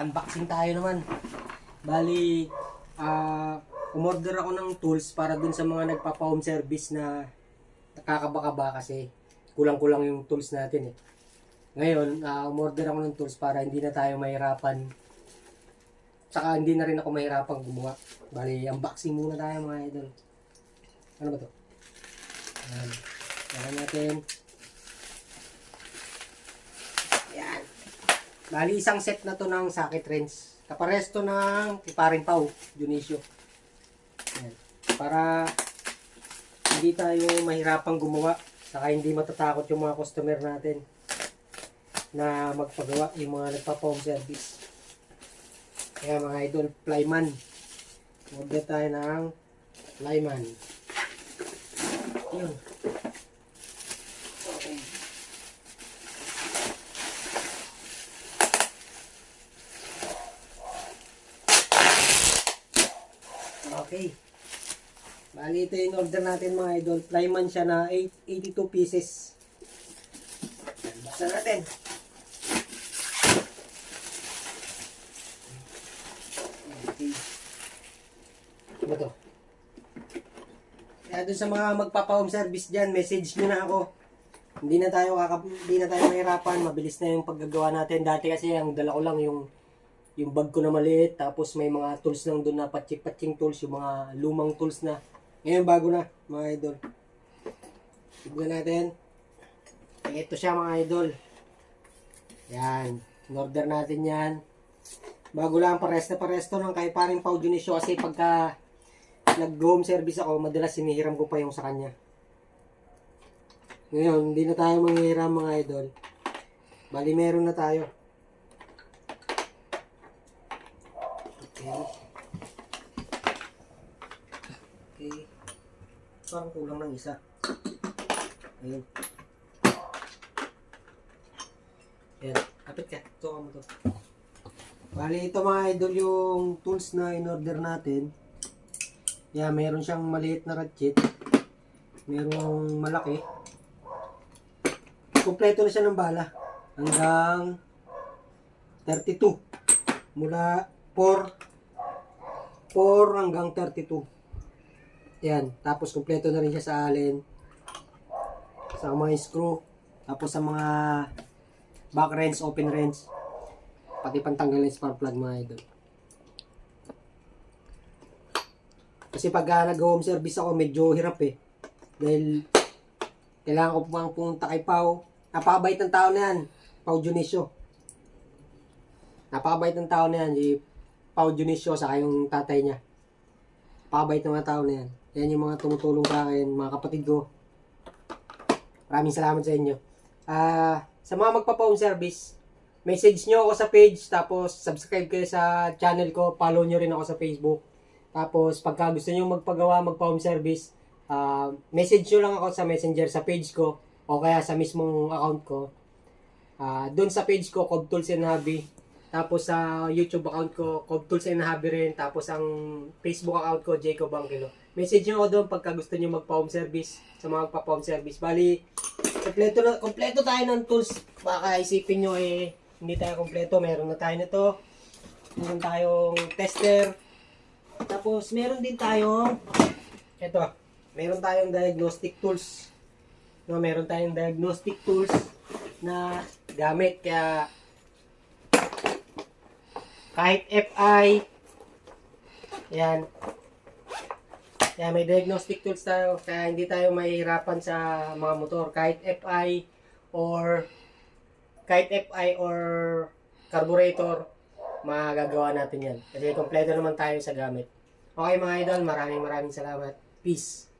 unboxing tayo naman. Bali, ah, umorder ako ng tools para dun sa mga nagpapa-home service na nakakabaka kasi kulang-kulang yung tools natin eh. Ngayon, ah, umorder ako ng tools para hindi na tayo mahirapan. Tsaka hindi na rin ako mahirapan gumawa. Bali, unboxing muna tayo mga idol. Ano ba to? Ayan. Ayan natin. Ayan. Bali, isang set na to ng socket wrench. Kapares to ng kiparing pau, Dionisio. Ayan. Para hindi tayo mahirapang gumawa. Saka hindi matatakot yung mga customer natin na magpagawa yung mga nagpa-home service. Kaya mga idol, flyman. Order tayo ng flyman. Yun. Okay. Okay. Bali ito yung order natin mga idol. Flyman siya na 8, 82 pieces. Buksan natin. Okay. Ano? Kaya dun sa mga magpapa-home service dyan, message nyo na ako. Hindi na tayo kakap hindi na tayo mahirapan, mabilis na yung paggagawa natin. Dati kasi ang dala ko lang yung yung bag ko na maliit, tapos may mga tools lang doon na patching-patching tools, yung mga lumang tools na. Ngayon bago na, mga idol. Tignan natin. Ito siya mga idol. Yan. In-order natin yan. Bago lang, pares na pares to ng kay paring Pau Dionisio kasi pagka nag-home service ako, madalas sinihiram ko pa yung sa kanya. Ngayon, hindi na tayo manghihiram mga idol. Bali, meron na tayo. Okay. Okay. Parang kulang ng isa. Ayun. Ayan. Kapit ka. Ito mo to. Bali, ito mga idol yung tools na in-order natin. Yeah, meron siyang maliit na ratchet. Merong malaki. Kompleto na siya ng bala. Hanggang 32. Mula 4 4 hanggang 32. Yan. Tapos kompleto na rin siya sa allen. Sa mga screw. Tapos sa mga back wrench, open wrench. Pati pantanggal ng spark plug mga idol. Kasi pag uh, nag-home service ako, medyo hirap eh. Dahil kailangan ko pang pumunta kay Pau. Napakabait ng tao na yan. Pau Dionisio. Napakabait ng tao na yan. Si Pau Dionisio, saka yung tatay niya. Napakabait ng mga tao na yan. Yan yung mga tumutulong sa akin, mga kapatid ko. Maraming salamat sa inyo. Ah, sa mga magpa-phone service, message nyo ako sa page, tapos subscribe kayo sa channel ko, follow nyo rin ako sa Facebook. Tapos, pagka gusto nyo magpagawa, magpa-home service, ah, message nyo lang ako sa messenger sa page ko, o kaya sa mismong account ko. Ah, doon sa page ko, Cobb Tools and Hobby. Tapos sa YouTube account ko, Cobb Tools and Hobby rin. Tapos ang Facebook account ko, Jacob Angelo. Message nyo ako doon pagka gusto nyo magpa-home service, sa mga magpa-home service. Bali, kompleto na kompleto tayo ng tools. Baka isipin nyo eh hindi tayo kompleto. Meron na tayo nito. Meron tayong tester. Tapos meron din tayong ito. Meron tayong diagnostic tools. No, meron tayong diagnostic tools na gamit kaya kahit FI yan. Kaya may diagnostic tools tayo kaya hindi tayo mahihirapan sa mga motor. Kahit FI or kahit FI or carburetor magagawa natin yan. Kasi kompleto naman tayo sa gamit. Okay mga idol maraming maraming salamat. Peace